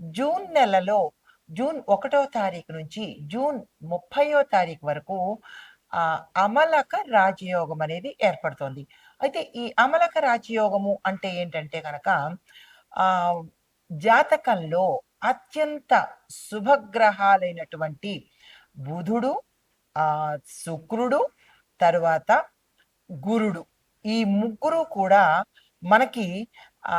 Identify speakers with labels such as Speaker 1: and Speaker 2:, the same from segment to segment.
Speaker 1: June నెలలో June ఒకటో తారీఖు నుంచి జూన్ ముప్పయో తారీఖు వరకు అమలక రాజయోగం అనేది ఏర్పడుతోంది. అయితే ఈ అమలక రాజయోగము అంటే ఏంటంటే కనుక జాతకంలో అత్యంత శుభగ్రహాలైనటువంటి బుధుడు ఆ శుక్రుడు తరువాత గురుడు. ఈ ముగ్గురు కూడా మనకి ఆ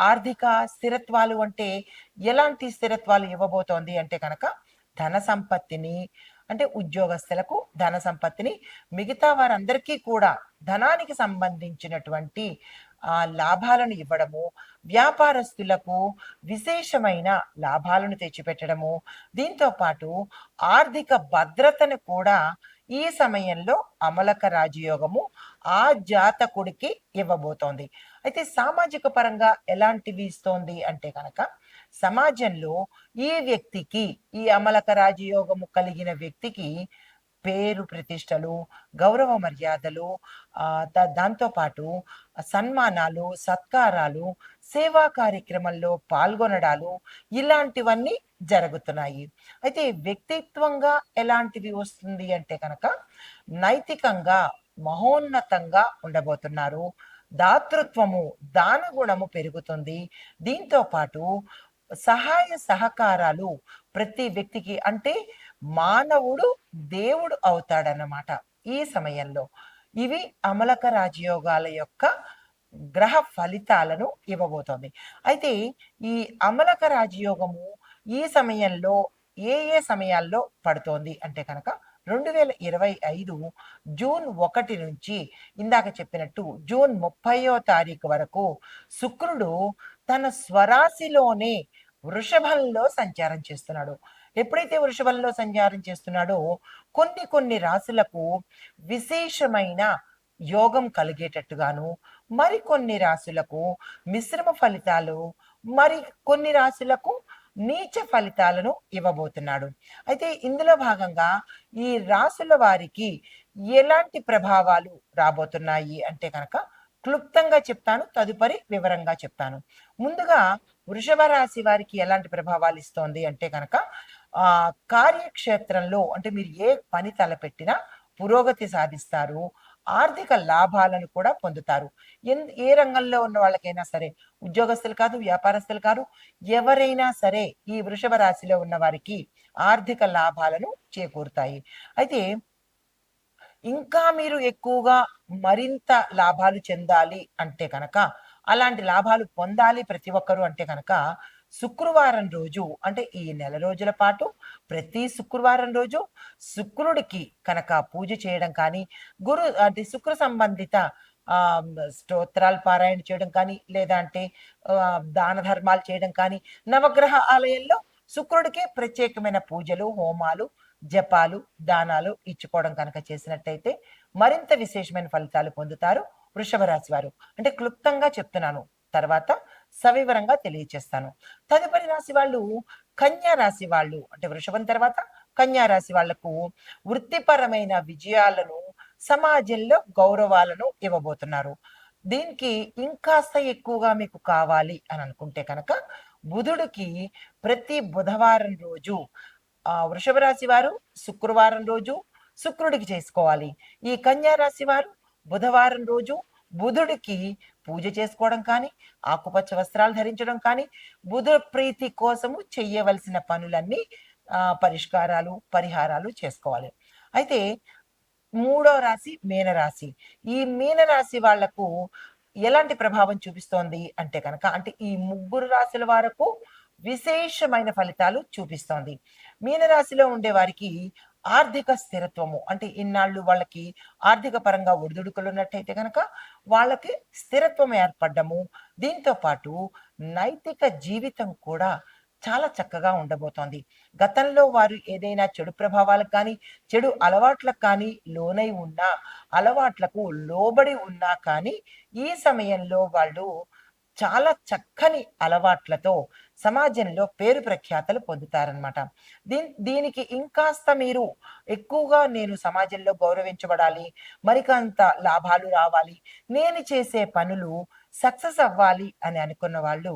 Speaker 1: ఆర్థిక స్థిరత్వాలు అంటే ఎలాంటి స్థిరత్వాలు ఇవ్వబోతోంది అంటే కనుక ధన సంపత్తిని అంటే ఉద్యోగస్తులకు ధన సంపత్తిని మిగతా వారందరికీ కూడా ధనానికి సంబంధించినటువంటి ఆ లాభాలను ఇవ్వడము వ్యాపారస్తులకు విశేషమైన లాభాలను తెచ్చిపెట్టడము దీంతో పాటు ఆర్థిక భద్రతను కూడా ఈ సమయంలో అమలక రాజయోగము ఆ జాతకుడికి ఇవ్వబోతోంది. అయితే సామాజిక పరంగా ఎలాంటివి ఇస్తోంది అంటే కనుక సమాజంలో ఈ వ్యక్తికి ఈ అమలక రాజయోగము కలిగిన వ్యక్తికి పేరు ప్రతిష్టలు గౌరవ మర్యాదలు దాంతోపాటు సన్మానాలు సత్కారాలు సేవా కార్యక్రమంలో పాల్గొనడాలు ఇలాంటివన్నీ జరుగుతున్నాయి. అయితే వ్యక్తిత్వంగా ఎలాంటివి వస్తుంది అంటే కనుక నైతికంగా మహోన్నతంగా ఉండబోతున్నారు. దాతృత్వము దాన గుణము పెరుగుతుంది. దీంతో పాటు సహాయ సహకారాలు ప్రతి వ్యక్తికి అంటే మానవుడు దేవుడు అవుతాడన్నమాట ఈ సమయంలో. ఇవి అమలక రాజయోగాల యొక్క గ్రహ ఫలితాలను ఇవ్వబోతోంది. అయితే ఈ అమలక రాజయోగము ఈ సమయంలో ఏ ఏ సమయాల్లో పడుతోంది అంటే కనుక రెండు వేల ఇరవై ఐదు జూన్ ఒకటి నుంచి ఇందాక చెప్పినట్టు జూన్ ముప్పయో తారీఖు వరకు శుక్రుడు తన స్వరాశిలోనే వృషభంలో సంచారం చేస్తున్నాడు. ఎప్పుడైతే వృషభంలో సంచారం చేస్తున్నాడో కొన్ని కొన్ని రాశులకు విశేషమైన యోగం కలిగేటట్టుగాను మరికొన్ని రాశులకు మిశ్రమ ఫలితాలు మరి కొన్ని రాశులకు నీచ ఫలితాలను ఇవ్వబోతున్నాడు. అయితే ఇందులో భాగంగా ఈ రాశుల వారికి ఎలాంటి ప్రభావాలు రాబోతున్నాయి అంటే కనుక క్లుప్తంగా చెప్తాను తదుపరి వివరంగా చెప్తాను. ముందుగా వృషభ రాశి వారికి ఎలాంటి ప్రభావాలు ఇస్తోంది అంటే కనుక ఆ కార్యక్షేత్రంలో అంటే మీరు ఏ పని తలపెట్టినా పురోగతి సాధిస్తారు. ఆర్థిక లాభాలను కూడా పొందుతారు. ఎన్- ఏ రంగంలో ఉన్న వాళ్ళకైనా సరే ఉద్యోగస్తులు కాదు వ్యాపారస్తులు కాదు ఎవరైనా సరే ఈ వృషభ రాశిలో ఉన్న వారికి ఆర్థిక లాభాలను చేకూరుతాయి. అయితే ఇంకా మీరు ఎక్కువగా మరింత లాభాలు చెందాలి అంటే కనుక అలాంటి లాభాలు పొందాలి ప్రతి ఒక్కరూ అంటే కనుక శుక్రవారం రోజు అంటే ఈ నెల రోజుల పాటు ప్రతి శుక్రవారం రోజు శుక్రుడికి కనుక పూజ చేయడం కానీ గురు అంటే శుక్ర సంబంధిత స్తోత్రాలు పారాయణ చేయడం కానీ లేదా అంటే దాన ధర్మాలు చేయడం కానీ నవగ్రహ ఆలయంలో శుక్రుడికే ప్రత్యేకమైన పూజలు హోమాలు జపాలు దానాలు ఇచ్చుకోవడం కనుక చేసినట్టయితే మరింత విశేషమైన ఫలితాలు పొందుతారు వృషభ రాశి వారు. అంటే క్లుప్తంగా చెప్తున్నాను. తర్వాత సవివరంగా తెలియచేస్తాను. తదుపరి రాశి వాళ్ళు కన్యా రాశి వాళ్ళు అంటే వృషభం తర్వాత కన్యా రాశి వాళ్ళకు వృత్తిపరమైన విజయాలను సమాజంలో గౌరవాలను ఇవ్వబోతున్నారు. దీనికి ఇంకాస్త ఎక్కువగా మీకు కావాలి అని అనుకుంటే కనుక బుధుడికి ప్రతి బుధవారం రోజు ఆ వృషభ రాశి వారు శుక్రవారం రోజు శుక్రుడికి చేసుకోవాలి. ఈ కన్యా రాశి వారు బుధవారం రోజు బుధుడికి పూజ చేసుకోవడం కానీ ఆకుపచ్చ వస్త్రాలు ధరించడం కానీ బుధ ప్రీతి కోసము చెయ్యవలసిన పనులన్నీ పరిష్కారాలు పరిహారాలు చేసుకోవాలి. అయితే మూడో రాశి మీనరాశి. ఈ మీనరాశి వాళ్ళకు ఎలాంటి ప్రభావం చూపిస్తోంది అంటే కనుక అంటే ఈ ముగ్గురు రాశుల వరకు విశేషమైన ఫలితాలు చూపిస్తోంది. మీనరాశిలో ఉండే వారికి ఆర్థిక స్థిరత్వము. అంటే ఇన్నాళ్ళు వాళ్ళకి ఆర్థిక పరంగా ఒడిదుడుకులు ఉన్నట్టయితే కనుక వాళ్ళకి స్థిరత్వం ఏర్పడ్డము. దీంతో పాటు నైతిక జీవితం కూడా చాలా చక్కగా ఉండబోతోంది. గతంలో వారు ఏదైనా చెడు ప్రభావాలకు కానీ చెడు అలవాట్లకు కానీ లోనై ఉన్నా అలవాట్లకు లోబడి ఉన్నా కానీ ఈ సమయంలో వాళ్ళు చాలా చక్కని అలవాట్లతో సమాజంలో పేరు ప్రఖ్యాతలు పొందుతారనమాట దీ దీనికి ఇంకాస్త మీరు ఎక్కువగా నేను సమాజంలో గౌరవించబడాలి మరికంత లాభాలు రావాలి నేను చేసే పనులు సక్సెస్ అవ్వాలి అని అనుకున్న వాళ్ళు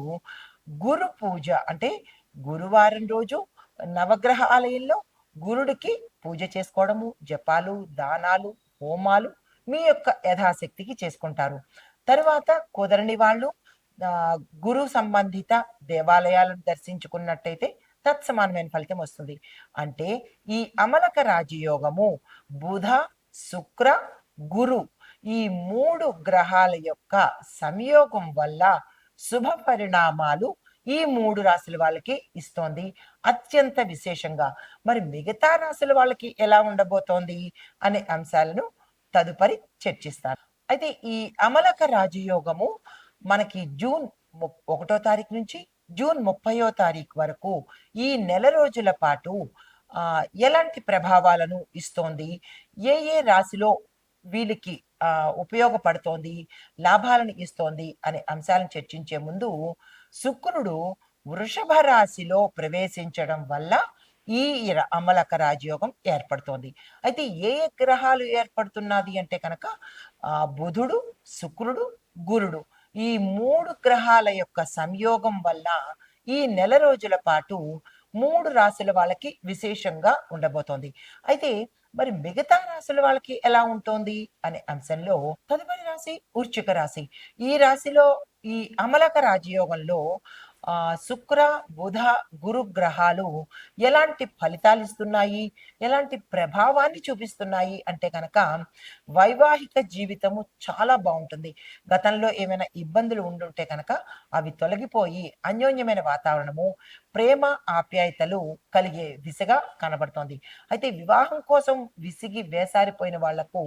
Speaker 1: గురు పూజ అంటే గురువారం రోజు నవగ్రహ ఆలయంలో గురుడికి పూజ చేసుకోవడము జపాలు దానాలు హోమాలు మీ యొక్క యథాశక్తికి చేసుకుంటారు. తరువాత కుదరని వాళ్ళు గురు సంబంధిత దేవాలయాలను దర్శించుకున్నట్టయితే తత్సమానమైన ఫలితం వస్తుంది. అంటే ఈ అమలక రాజయోగము బుధ శుక్ర గురు ఈ మూడు గ్రహాల యొక్క సంయోగం వల్ల శుభ పరిణామాలు ఈ మూడు రాశుల వాళ్ళకి ఇస్తోంది. అత్యంత విశేషంగా మరి మిగతా రాశుల వాళ్ళకి ఎలా ఉండబోతోంది అనే అంశాలను తదుపరి చర్చిస్తాను. అయితే ఈ అమలక రాజయోగము మనకి జూన్ ము- ఒకటో తారీఖు నుంచి జూన్ ముప్పయో తారీఖు వరకు ఈ నెల రోజుల పాటు ఎలాంటి ప్రభావాలను ఇస్తోంది? ఏ ఏ రాశిలో వీళ్ళకి ఉపయోగపడుతోంది? లాభాలను ఇస్తోంది? అనే అంశాలను చర్చించే ముందు శుక్రుడు వృషభ రాశిలో ప్రవేశించడం వల్ల ఈ ర- అమలక రాజయోగం ఏర్పడుతోంది. అయితే ఏ ఏ గ్రహాలు ఏర్పడుతున్నది అంటే కనుక బుధుడు శుక్రుడు గురుడు. ఈ మూడు గ్రహాల యొక్క సంయోగం వల్ల ఈ నెల రోజుల పాటు మూడు రాశుల వాళ్ళకి విశేషంగా ఉండబోతోంది. అయితే మరి మిగతా రాశుల వాళ్ళకి ఎలా ఉంటుంది అనే అంశంలో తదుపరి రాశి వృశ్చిక రాశి. ఈ రాశిలో ఈ అమలక రాజయోగంలో శుక్ర బుధ గురు గ్రహాలు ఎలాంటి ఫలితాలు ఇస్తున్నాయి? ఎలాంటి ప్రభావాన్ని చూపిస్తున్నాయి? అంటే కనుక వైవాహిక జీవితము చాలా బాగుంటుంది. గతంలో ఏమైనా ఇబ్బందులు ఉండుంటే కనుక అవి తొలగిపోయి అన్యోన్యమైన వాతావరణము ప్రేమ ఆప్యాయతలు కలిగే దిశగా కనబడుతోంది. అయితే వివాహం కోసం విసిగి వేసారిపోయిన వాళ్ళకు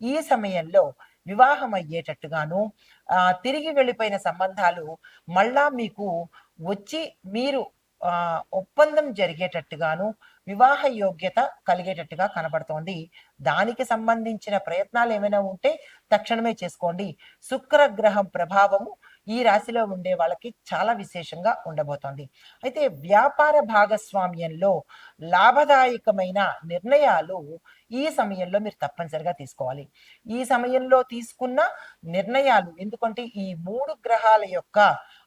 Speaker 1: ఈ సమయంలో వివాహం అయ్యేటట్టుగాను ఆ తిరిగి వెళ్ళిపోయిన సంబంధాలు మళ్ళా మీకు వచ్చి మీరు ఆ ఒప్పందం జరిగేటట్టుగాను వివాహ యోగ్యత కలిగేటట్టుగా కనబడుతోంది. దానికి సంబంధించిన ప్రయత్నాలు ఏమైనా ఉంటే తక్షణమే చేసుకోండి. శుక్రగ్రహం ప్రభావము ఈ రాశిలో ఉండే వాళ్ళకి చాలా విశేషంగా ఉండబోతోంది. అయితే వ్యాపార భాగస్వామ్యంలో లాభదాయకమైన నిర్ణయాలు ఈ సమయంలో మీరు తప్పనిసరిగా తీసుకోవాలి. ఈ సమయంలో తీసుకున్న నిర్ణయాలు ఎందుకంటే ఈ మూడు గ్రహాల యొక్క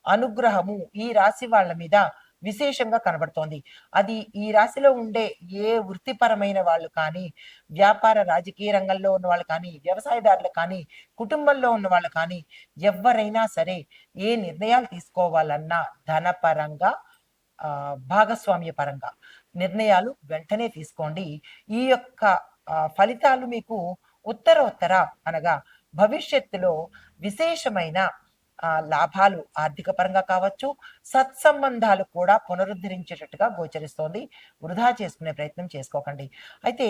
Speaker 1: అనుగ్రహము ఈ రాశి వాళ్ళ మీద విశేషంగా కనబడుతోంది. అది ఈ రాశిలో ఉండే ఏ వృత్తిపరమైన వాళ్ళు కానీ వ్యాపార రాజకీయ రంగంలో ఉన్న వాళ్ళు కానీ వ్యవసాయదారులు కానీ కుటుంబంలో ఉన్న వాళ్ళు కానీ ఎవరైనా సరే ఏ నిర్ణయాలు తీసుకోవాలన్నా ధనపరంగా ఆ, భాగస్వామ్య పరంగా నిర్ణయాలు వెంటనే తీసుకోండి. ఈ యొక్క ఫలితాలు మీకు ఉత్తర ఉత్తర అనగా భవిష్యత్తులో విశేషమైన ఆ, లాభాలు ఆర్థిక పరంగా కావచ్చు సత్సంబంధాలు కూడా పునరుద్ధరించేటట్టుగా గోచరిస్తోంది. వృధా చేసుకునే ప్రయత్నం చేసుకోకండి. అయితే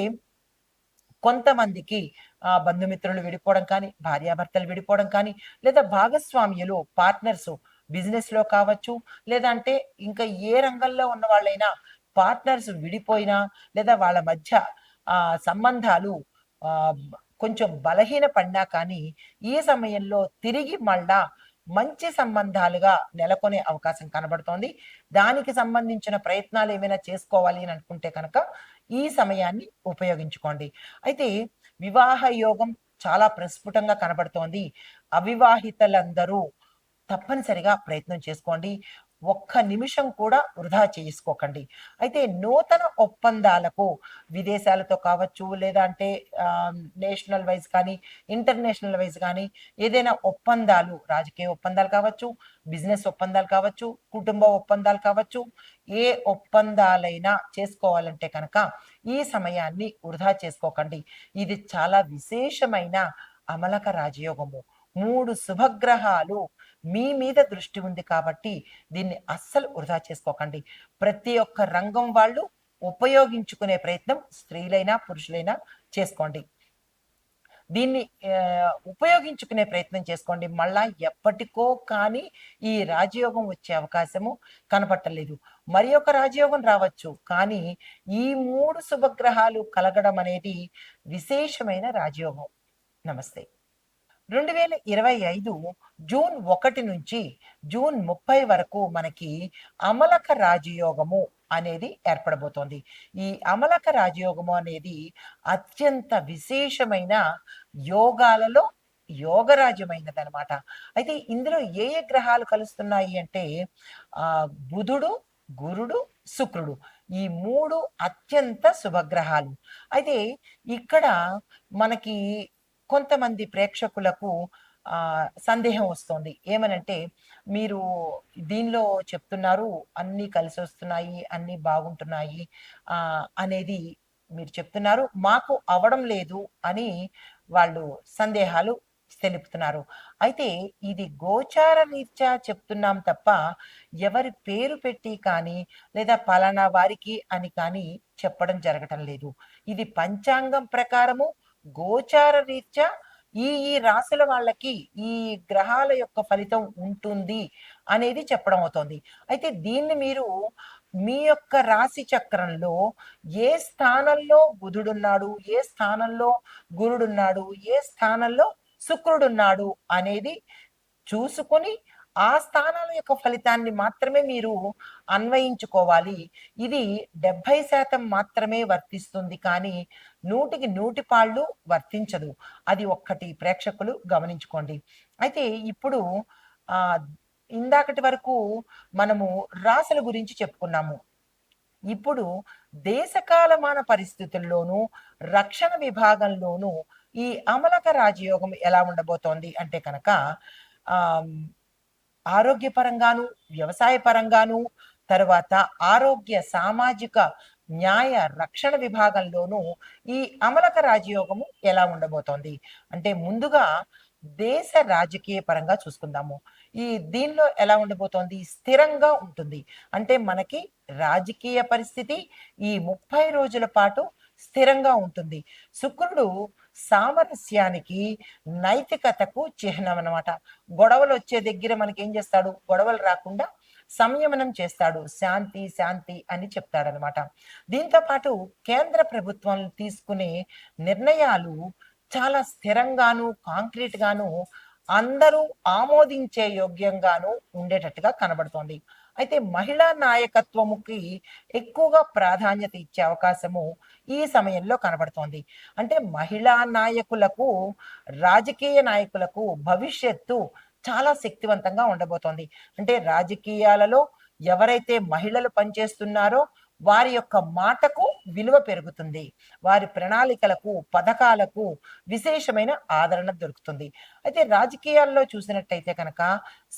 Speaker 1: కొంతమందికి ఆ, బంధుమిత్రులు విడిపోవడం కానీ భార్యాభర్తలు విడిపోవడం కానీ లేదా భాగస్వామ్యులు పార్ట్నర్స్ బిజినెస్లో కావచ్చు లేదంటే ఇంకా ఏ రంగంలో ఉన్న వాళ్ళైనా పార్ట్నర్స్ విడిపోయినా లేదా వాళ్ళ మధ్య ఆ సంబంధాలు ఆ కొంచెం బలహీన పడినా కానీ ఈ సమయంలో తిరిగి మళ్ళా మంచి సంబంధాలుగా నెలకొనే అవకాశం కనబడుతోంది. దానికి సంబంధించిన ప్రయత్నాలు ఏమైనా చేసుకోవాలి అని అనుకుంటే కనుక ఈ సమయాన్ని ఉపయోగించుకోండి. అయితే వివాహ యోగం చాలా ప్రస్ఫుటంగా కనబడుతోంది. అవివాహితలందరూ తప్పనిసరిగా ప్రయత్నం చేసుకోండి. ఒక్క నిమిషం కూడా వృధా చేసుకోకండి. అయితే నూతన ఒప్పందాలకు విదేశాలతో కావచ్చు లేదా అంటే నేషనల్ వైజ్ కానీ ఇంటర్నేషనల్ వైజ్ కానీ ఏదైనా ఒప్పందాలు రాజకీయ ఒప్పందాలు కావచ్చు బిజినెస్ ఒప్పందాలు కావచ్చు కుటుంబ ఒప్పందాలు కావచ్చు ఏ ఒప్పందాలైనా చేసుకోవాలంటే కనుక ఈ సమయాన్ని వృధా చేసుకోకండి. ఇది చాలా విశేషమైన అమలక రాజయోగము. మూడు శుభగ్రహాలు మీ మీద దృష్టి ఉంది కాబట్టి దీన్ని అస్సలు వృధా చేసుకోకండి. ప్రతి ఒక్క రంగం వాళ్ళు ఉపయోగించుకునే ప్రయత్నం స్త్రీలైనా పురుషులైనా చేసుకోండి. దీన్ని ఉపయోగించుకునే ప్రయత్నం చేసుకోండి. మళ్ళా ఎప్పటికో కానీ ఈ రాజయోగం వచ్చే అవకాశము కనపట్టలేదు. మరి ఒక రాజయోగం రావచ్చు. కానీ ఈ మూడు శుభగ్రహాలు కలగడం అనేది విశేషమైన రాజయోగం. నమస్తే. రెండు వేల ఇరవై ఐదు జూన్ ఒకటి నుంచి జూన్ ముప్పై వరకు మనకి అమలక రాజయోగము అనేది ఏర్పడబోతోంది. ఈ అమలక రాజయోగము అనేది అత్యంత విశేషమైన యోగాలలో యోగరాజ్యమైనది అనమాట అయితే ఇందులో ఏ ఏ గ్రహాలు కలుస్తున్నాయి అంటే ఆ బుధుడు గురుడు శుక్రుడు ఈ మూడు అత్యంత శుభగ్రహాలు. అయితే ఇక్కడ మనకి కొంతమంది ప్రేక్షకులకు ఆ సందేహం వస్తుంది. ఏమనంటే మీరు దీనిలో చెప్తున్నారు అన్నీ కలిసి వస్తున్నాయి అన్నీ బాగుంటున్నాయి ఆ అనేది మీరు చెప్తున్నారు. మాకు అవడం లేదు అని వాళ్ళు సందేహాలు తెలుపుతున్నారు. అయితే ఇది గోచార రీత్యా చెప్తున్నాం తప్ప ఎవరి పేరు పెట్టి కానీ లేదా పలానా వారికి అని కానీ చెప్పడం జరగటం లేదు. ఇది పంచాంగం ప్రకారము గోచార రీత్యా ఈ ఈ రాశుల వాళ్ళకి ఈ గ్రహాల యొక్క ఫలితం ఉంటుంది అనేది చెప్పడం అవుతుంది. అయితే దీన్ని మీరు మీ యొక్క రాశి చక్రంలో ఏ స్థానంలో బుధుడున్నాడు ఏ స్థానంలో గురుడున్నాడు ఏ స్థానంలో శుక్రుడున్నాడు అనేది చూసుకొని ఆ స్థానాల యొక్క ఫలితాన్ని మాత్రమే మీరు అన్వయించుకోవాలి. ఇది డెబ్బై శాతం మాత్రమే వర్తిస్తుంది. కానీ నూటికి నూటి పాళ్ళు వర్తించదు. అది ఒక్కటి ప్రేక్షకులు గమనించుకోండి. అయితే ఇప్పుడు ఆ ఇందాకటి వరకు మనము రాసుల గురించి చెప్పుకున్నాము. ఇప్పుడు దేశకాలమాన పరిస్థితుల్లోనూ రక్షణ విభాగంలోనూ ఈ అమలక రాజయోగం ఎలా ఉండబోతోంది అంటే కనుక ఆ ఆరోగ్యపరంగాను వ్యవసాయ పరంగాను తర్వాత ఆరోగ్య సామాజిక న్యాయ రక్షణ విభాగంలోనూ ఈ అమలక రాజయోగము ఎలా ఉండబోతోంది? అంటే ముందుగా దేశ రాజకీయ పరంగా చూసుకుందాము. ఈ దీనిలో ఎలా ఉండబోతోంది? స్థిరంగా ఉంటుంది. అంటే మనకి రాజకీయ పరిస్థితి ఈ ముప్పై రోజుల పాటు స్థిరంగా ఉంటుంది. శుక్రుడు సామరస్యానికి నైతికతకు చిహ్నం అన్నమాట. గొడవలు వచ్చే దగ్గర మనకి ఏం చేస్తాడు? గొడవలు రాకుండా సంయమనం చేస్తాడు. శాంతి శాంతి అని చెప్తాడనమాట దీంతో పాటు కేంద్ర ప్రభుత్వం తీసుకునే నిర్ణయాలు చాలా స్థిరంగాను కాంక్రీట్ గాను అందరూ ఆమోదించే యోగ్యంగాను ఉండేటట్టుగా కనబడుతోంది. అయితే మహిళా నాయకత్వముకి ఎక్కువగా ప్రాధాన్యత ఇచ్చే అవకాశము ఈ సమయంలో కనబడుతోంది. అంటే మహిళా నాయకులకు రాజకీయ నాయకులకు భవిష్యత్తు చాలా శక్తివంతంగా ఉండబోతోంది. అంటే రాజకీయాలలో ఎవరైతే మహిళలు పనిచేస్తున్నారో వారి యొక్క మాటకు విలువ పెరుగుతుంది. వారి ప్రణాళికలకు పథకాలకు విశేషమైన ఆదరణ దొరుకుతుంది. అయితే రాజకీయాల్లో చూసినట్టయితే కనుక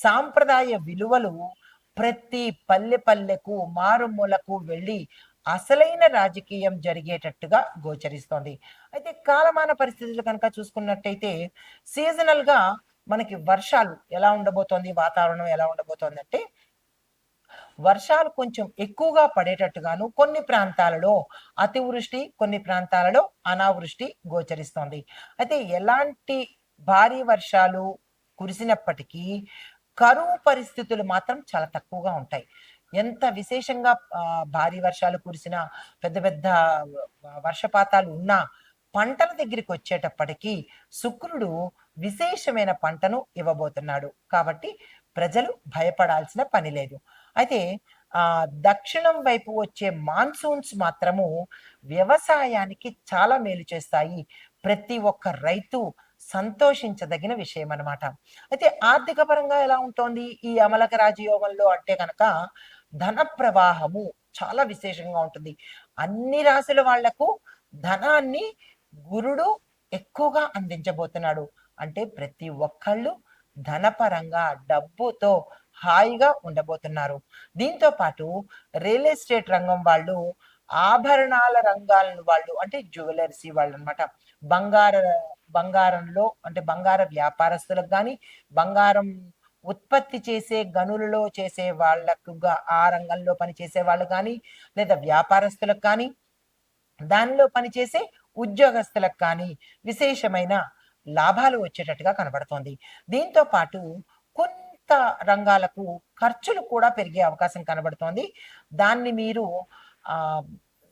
Speaker 1: సాంప్రదాయ విలువలు ప్రతి పల్లె పల్లెకు మారుమూలకు వెళ్ళి అసలైన రాజకీయం జరిగేటట్టుగా గోచరిస్తోంది. అయితే కాలమాన పరిస్థితులు కనుక చూసుకున్నట్టయితే సీజనల్గా మనకి వర్షాలు ఎలా ఉండబోతోంది? వాతావరణం ఎలా ఉండబోతోంది అంటే వర్షాలు కొంచెం ఎక్కువగా పడేటట్టుగాను కొన్ని ప్రాంతాలలో అతివృష్టి కొన్ని ప్రాంతాలలో అనావృష్టి గోచరిస్తోంది. అయితే ఎలాంటి భారీ వర్షాలు కురిసినప్పటికీ కరువు పరిస్థితులు మాత్రం చాలా తక్కువగా ఉంటాయి. ఎంత విశేషంగా భారీ వర్షాలు కురిసినా పెద్ద పెద్ద వర్షపాతాలు ఉన్నా పంటల దగ్గరికి వచ్చేటప్పటికీ శుక్రుడు విశేషమైన పంటను ఇవ్వబోతున్నాడు. కాబట్టి ప్రజలు భయపడాల్సిన పని లేదు. అయితే ఆ దక్షిణం వైపు వచ్చే మాన్సూన్స్ మాత్రము వ్యవసాయానికి చాలా మేలు చేస్తాయి. ప్రతి ఒక్క రైతు సంతోషించదగిన విషయం అన్నమాట. అయితే ఆర్థిక పరంగా ఎలా ఉంటుంది? ఈ అమలక రాజయోగంలో అంటే కనుక ధన ప్రవాహము చాలా విశేషంగా ఉంటుంది. అన్ని రాశుల వాళ్ళకు ధనాన్ని గురుడు ఎక్కువగా అందించబోతున్నాడు. అంటే ప్రతి ఒక్కళ్ళు ధనపరంగా డబ్బుతో హాయిగా ఉండబోతున్నారు. దీంతో పాటు రియల్ ఎస్టేట్ రంగం వాళ్ళు ఆభరణాల రంగాలను వాళ్ళు అంటే జ్యువెలర్సీ వాళ్ళు అనమాట బంగార బంగారంలో అంటే బంగార వ్యాపారస్తులకు కానీ బంగారం ఉత్పత్తి చేసే గనులలో చేసే వాళ్ళకు ఆ రంగంలో పనిచేసే వాళ్ళు కానీ లేదా వ్యాపారస్తులకు కానీ దానిలో పనిచేసే ఉద్యోగస్తులకు కానీ విశేషమైన లాభాలు వచ్చేటట్టుగా కనబడుతోంది. దీంతో పాటు కొంత రంగాలకు ఖర్చులు కూడా పెరిగే అవకాశం కనబడుతోంది. దాన్ని మీరు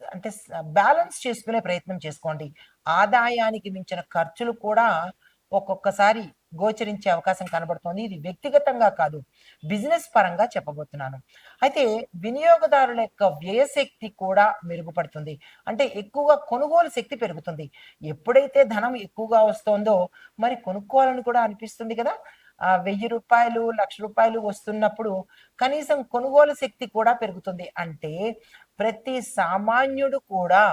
Speaker 1: అంటే బ్యాలెన్స్ చేసుకునే ప్రయత్నం చేసుకోండి. ఆదాయానికి మించిన ఖర్చులు కూడా ఒక్కొక్కసారి గోచరించే అవకాశం కనబడుతోంది. ఇది వ్యక్తిగతంగా కాదు బిజినెస్ పరంగా చెప్పబోతున్నాను. అయితే వినియోగదారుల యొక్క వ్యయశక్తి కూడా మెరుగుపడుతుంది. అంటే ఎక్కువగా కొనుగోలు శక్తి పెరుగుతుంది. ఎప్పుడైతే ధనం ఎక్కువగా వస్తోందో మరి కొనుక్కోవాలని కూడా అనిపిస్తుంది కదా. ఆ వెయ్యి రూపాయలు లక్ష రూపాయలు వస్తున్నప్పుడు కనీసం కొనుగోలు శక్తి కూడా పెరుగుతుంది. అంటే ప్రతి సామాన్యుడు కూడా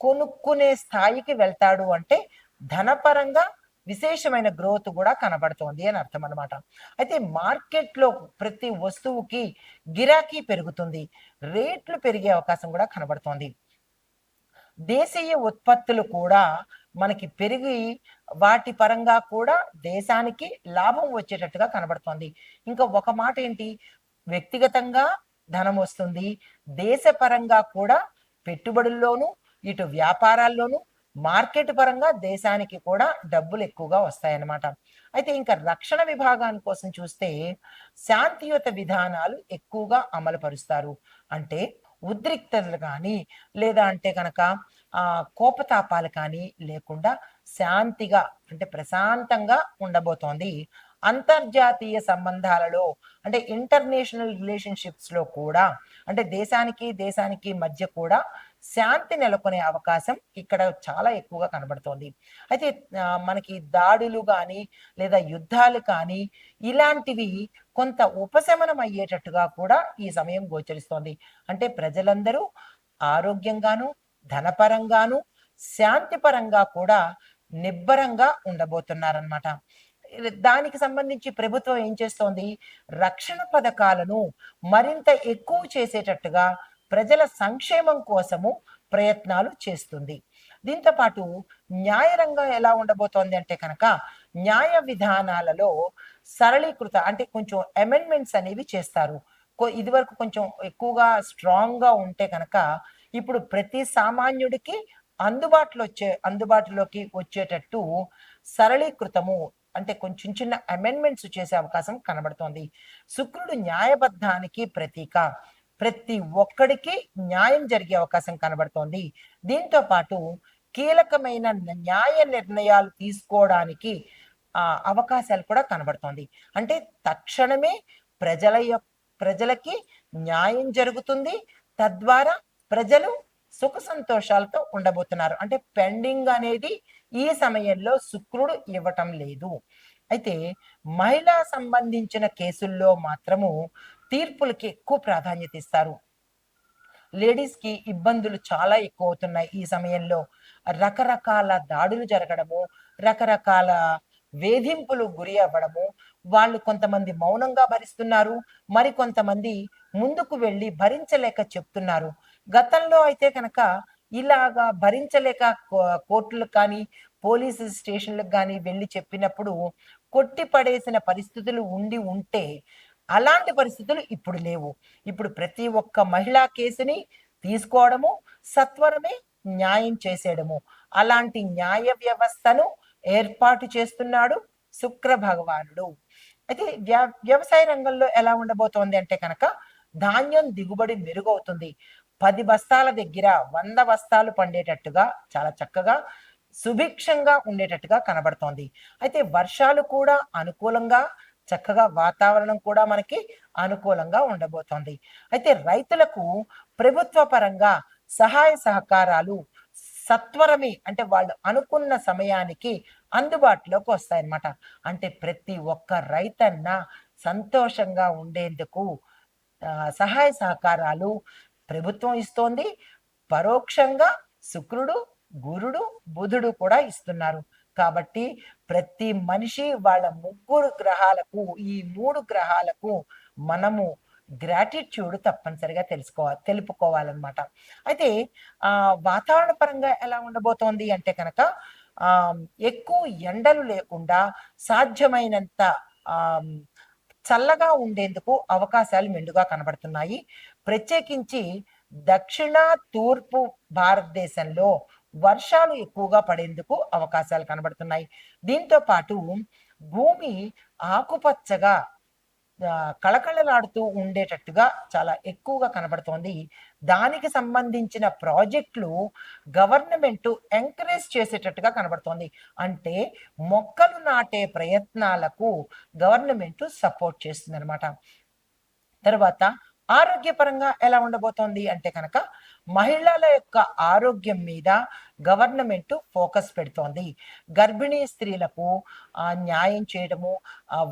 Speaker 1: కొనుక్కునే స్థాయికి వెళ్తాడు అంటే ధనపరంగా విశేషమైన గ్రోత్ కూడా కనబడుతోంది అని అర్థం అనమాట అయితే మార్కెట్లో ప్రతి వస్తువుకి గిరాకీ పెరుగుతుంది రేట్లు పెరిగే అవకాశం కూడా కనబడుతోంది. దేశీయ ఉత్పత్తులు కూడా మనకి పెరిగి వాటి పరంగా కూడా దేశానికి లాభం వచ్చేటట్టుగా కనబడుతోంది. ఇంకా ఒక మాట ఏంటి? వ్యక్తిగతంగా ధనం వస్తుంది దేశపరంగా కూడా పెట్టుబడుల్లోనూ ఇటు వ్యాపారాల్లోనూ మార్కెట్ పరంగా దేశానికి కూడా డబ్బులు ఎక్కువగా వస్తాయన్నమాట. అయితే ఇంకా రక్షణ విభాగాన్ని కోసం చూస్తే శాంతియుత విధానాలు ఎక్కువగా అమలు పరుస్తారు. అంటే ఉద్రిక్తతలు కానీ లేదా అంటే కనుక ఆ కోపతాపాలు కానీ లేకుండా శాంతిగా అంటే ప్రశాంతంగా ఉండబోతోంది. అంతర్జాతీయ సంబంధాలలో అంటే ఇంటర్నేషనల్ రిలేషన్షిప్స్లో కూడా అంటే దేశానికి దేశానికి మధ్య కూడా శాంతి నెలకొనే అవకాశం ఇక్కడ చాలా ఎక్కువగా కనబడుతోంది. అయితే మనకి దాడులు కానీ లేదా యుద్ధాలు కానీ ఇలాంటివి కొంత ఉపశమనం అయ్యేటట్టుగా కూడా ఈ సమయం గోచరిస్తోంది. అంటే ప్రజలందరూ ఆరోగ్యంగాను ధనపరంగాను శాంతిపరంగా కూడా నిబ్బరంగా ఉండబోతున్నారన్నమాట. దానికి సంబంధించి ప్రభుత్వం ఏం చేస్తోంది? రక్షణ పథకాలను మరింత ఎక్కువ చేసేటట్టుగా ప్రజల సంక్షేమం కోసము ప్రయత్నాలు చేస్తుంది. దీంతో పాటు న్యాయ రంగం ఎలా ఉండబోతోంది అంటే కనుక న్యాయ విధానాలలో సరళీకృత అంటే కొంచెం అమెండ్మెంట్స్ అనేవి చేస్తారు. ఇదివరకు కొంచెం ఎక్కువగా స్ట్రాంగ్గా ఉంటే కనుక ఇప్పుడు ప్రతి సామాన్యుడికి అందుబాటులో వచ్చే అందుబాటులోకి వచ్చేటట్టు సరళీకృతము అంటే కొంచెం చిన్న అమెండ్మెంట్స్ చేసే అవకాశం కనబడుతోంది. శుక్రుడు న్యాయబద్ధానికి ప్రతీక. ప్రతి ఒక్కడికి న్యాయం జరిగే అవకాశం కనబడుతోంది. దీంతో పాటు కీలకమైన న్యాయ నిర్ణయాలు తీసుకోవడానికి ఆ అవకాశాలు కూడా కనబడుతోంది. అంటే తక్షణమే ప్రజల యొక్క ప్రజలకి న్యాయం జరుగుతుంది. తద్వారా ప్రజలు సుఖ సంతోషాలతో ఉండబోతున్నారు. అంటే పెండింగ్ అనేది ఈ సమయంలో శుక్రుడు ఇవ్వటం లేదు. అయితే మహిళా సంబంధించిన కేసుల్లో మాత్రము తీర్పులకి ఎక్కువ ప్రాధాన్యత ఇస్తారు. లేడీస్కి ఇబ్బందులు చాలా ఎక్కువ అవుతున్నాయి ఈ సమయంలో. రకరకాల దాడులు జరగడము రకరకాల వేధింపులు గురి అవ్వడము వాళ్ళు కొంతమంది మౌనంగా భరిస్తున్నారు మరి కొంతమంది ముందుకు వెళ్ళి భరించలేక చెప్తున్నారు. గతంలో అయితే కనుక ఇలాగా భరించలేక కో- కోర్టులకు కానీ పోలీసు స్టేషన్లకు కానీ వెళ్ళి చెప్పినప్పుడు కొట్టి పడేసిన పరిస్థితులు ఉండి ఉంటే అలాంటి పరిస్థితులు ఇప్పుడు లేవు. ఇప్పుడు ప్రతి ఒక్క మహిళా కేసుని తీసుకోవడము సత్వరమే న్యాయం చేసేయడము. అలాంటి న్యాయ వ్యవస్థను ఏర్పాటు చేస్తున్నాడు శుక్ర భగవానుడు అయితే వ్య- వ్యవసాయ రంగంలో ఎలా ఉండబోతోంది అంటే కనుక ధాన్యం దిగుబడి మెరుగవుతుంది. పది బస్తాల దగ్గర వంద బస్తాలు పండేటట్టుగా చాలా చక్కగా సుభిక్షంగా ఉండేటట్టుగా కనబడుతోంది. అయితే వర్షాలు కూడా అనుకూలంగా చక్కగా వాతావరణం కూడా మనకి అనుకూలంగా ఉండబోతోంది. అయితే రైతులకు ప్రభుత్వ పరంగా సహాయ సహకారాలు సత్వరమే అంటే వాళ్ళు అనుకున్న సమయానికి అందుబాటులోకి వస్తాయన్నమాట. అంటే ప్రతి ఒక్క రైతన్న సంతోషంగా ఉండేందుకు సహాయ సహకారాలు ప్రభుత్వం ఇస్తోంది. పరోక్షంగా శుక్రుడు గురుడు బుధుడు కూడా ఇస్తున్నారు. కాబట్టి ప్రతి మనిషి వాళ్ళ ముగ్గురు గ్రహాలకు ఈ మూడు గ్రహాలకు మనము గ్రాటిట్యూడ్ తప్పనిసరిగా తెలుసుకోవాలి తెలుపుకోవాలన్నమాట. అయితే ఆ వాతావరణ పరంగా ఎలా ఉండబోతోంది అంటే కనుక ఆ ఎక్కువ ఎండలు లేకుండా సాధ్యమైనంత ఆ చల్లగా ఉండేందుకు అవకాశాలు మెండుగా కనబడుతున్నాయి. ప్రత్యేకించి దక్షిణ తూర్పు భారతదేశంలో వర్షాలు ఎక్కువగా పడేందుకు అవకాశాలు కనబడుతున్నాయి. దీంతో పాటు భూమి ఆకుపచ్చగా కళకళలాడుతూ ఉండేటట్టుగా చాలా ఎక్కువగా కనబడుతోంది. దానికి సంబంధించిన ప్రాజెక్టులు గవర్నమెంట్ ఎంకరేజ్ చేసేటట్టుగా కనబడుతోంది. అంటే మొక్కలు నాటే ప్రయత్నాలకు గవర్నమెంట్ సపోర్ట్ చేస్తుంది అనమాట తర్వాత ఆరోగ్యపరంగా ఎలా ఉండబోతోంది అంటే కనుక మహిళల యొక్క ఆరోగ్యం మీద గవర్నమెంట్ ఫోకస్ పెడుతోంది. గర్భిణీ స్త్రీలకు న్యాయం చేయడము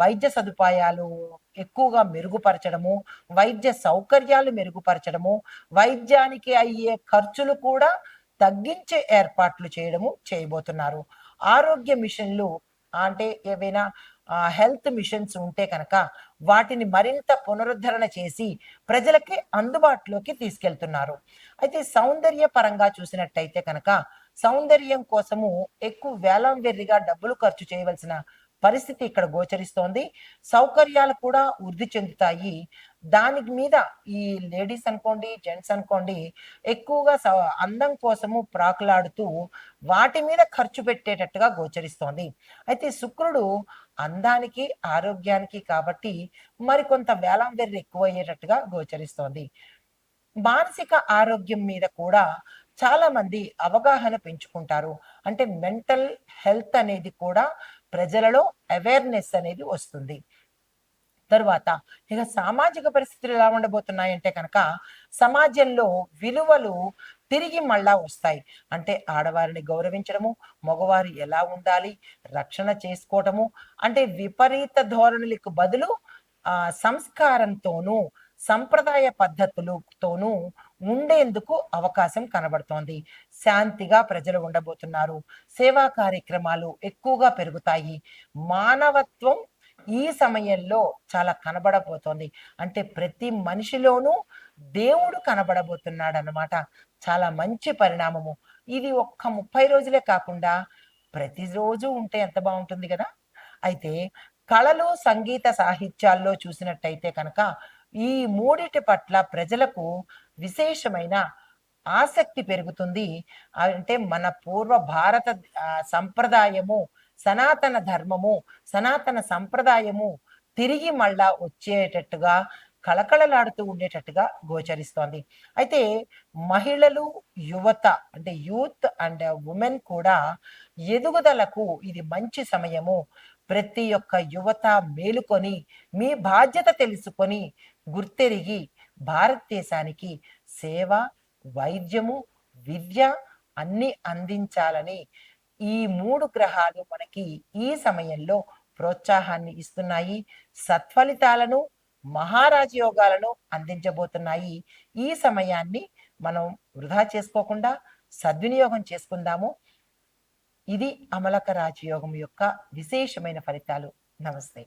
Speaker 1: వైద్య సదుపాయాలు ఎక్కువగా మెరుగుపరచడము వైద్య సౌకర్యాలు మెరుగుపరచడము వైద్యానికి అయ్యే ఖర్చులు కూడా తగ్గించే ఏర్పాట్లు చేయడము చేయబోతున్నారు. ఆరోగ్య మిషన్లు అంటే ఏవైనా హెల్త్ మిషన్స్ ఉంటే కనుక వాటిని మరింత పునరుద్ధరణ చేసి ప్రజలకి అందుబాటులోకి తీసుకెళ్తున్నారు. అయితే సౌందర్య పరంగా చూసినట్టయితే కనుక సౌందర్యం కోసము ఎక్కువ వేలం వెర్రిగా డబ్బులు ఖర్చు చేయవలసిన పరిస్థితి ఇక్కడ గోచరిస్తోంది. సౌకర్యాలు కూడా వృద్ధి చెందుతాయి. దానికి మీద ఈ లేడీస్ అనుకోండి జెంట్స్ అనుకోండి ఎక్కువగా అందం కోసము ప్రాకులాడుతూ వాటి మీద ఖర్చు పెట్టేటట్టుగా గోచరిస్తోంది. అయితే శుక్రుడు అందానికి ఆరోగ్యానికి కాబట్టి మరికొంత వేలం వెర్రి ఎక్కువ అయ్యేటట్టుగా గోచరిస్తోంది. మానసిక ఆరోగ్యం మీద కూడా చాలా మంది అవగాహన పెంచుకుంటారు. అంటే మెంటల్ హెల్త్ అనేది కూడా ప్రజలలో అవేర్నెస్ అనేది వస్తుంది. తరువాత ఇక సామాజిక పరిస్థితులు ఎలా ఉండబోతున్నాయంటే కనుక సమాజంలో విలువలు తిరిగి మళ్ళా వస్తాయి. అంటే ఆడవారిని గౌరవించడము మగవారు ఎలా ఉండాలి రక్షణ చేసుకోవటము అంటే విపరీత ధోరణులకు బదులు ఆ సంస్కారంతోనూ సంప్రదాయ పద్ధతులతోనూ ఉండేందుకు అవకాశం కనబడుతోంది. శాంతిగా ప్రజలు ఉండబోతున్నారు. సేవా కార్యక్రమాలు ఎక్కువగా పెరుగుతాయి. మానవత్వం ఈ సమయంలో చాలా కనబడబోతోంది. అంటే ప్రతి మనిషిలోనూ దేవుడు కనబడబోతున్నాడు అన్నమాట చాలా మంచి పరిణామము. ఇది ఒక్క ముప్పై రోజులే కాకుండా ప్రతిరోజు ఉంటే ఎంత బాగుంటుంది కదా? అయితే కళలు సంగీత సాహిత్యాల్లో చూసినట్టయితే కనుక ఈ మూడిటి పట్ల ప్రజలకు విశేషమైన ఆసక్తి పెరుగుతుంది. అంటే మన పూర్వ భారత సంప్రదాయము సనాతన ధర్మము సనాతన సంప్రదాయము తిరిగి మళ్ళా వచ్చేటట్టుగా కళకళలాడుతూ ఉండేటట్టుగా గోచరిస్తోంది. అయితే మహిళలు యువత అంటే యూత్ అండ్ ఉమెన్ కూడా ఎదుగుదలకు ఇది మంచి సమయము. ప్రతి ఒక్క యువత మేలుకొని మీ బాధ్యత తెలుసుకొని గుర్తెరిగి భారతదేశానికి సేవ వైద్యము విద్య అన్ని అందించాలని ఈ మూడు గ్రహాలు మనకి ఈ సమయంలో ప్రోత్సాహాన్ని ఇస్తున్నాయి. సత్ఫలితాలను మహారాజ యోగాలను అందించబోతున్నాయి. ఈ సమయాన్ని మనం వృధా చేసుకోకుండా సద్వినియోగం చేసుకుందాము. ఇది అమలక రాజయోగం యొక్క విశేషమైన ఫలితాలు. నమస్తే.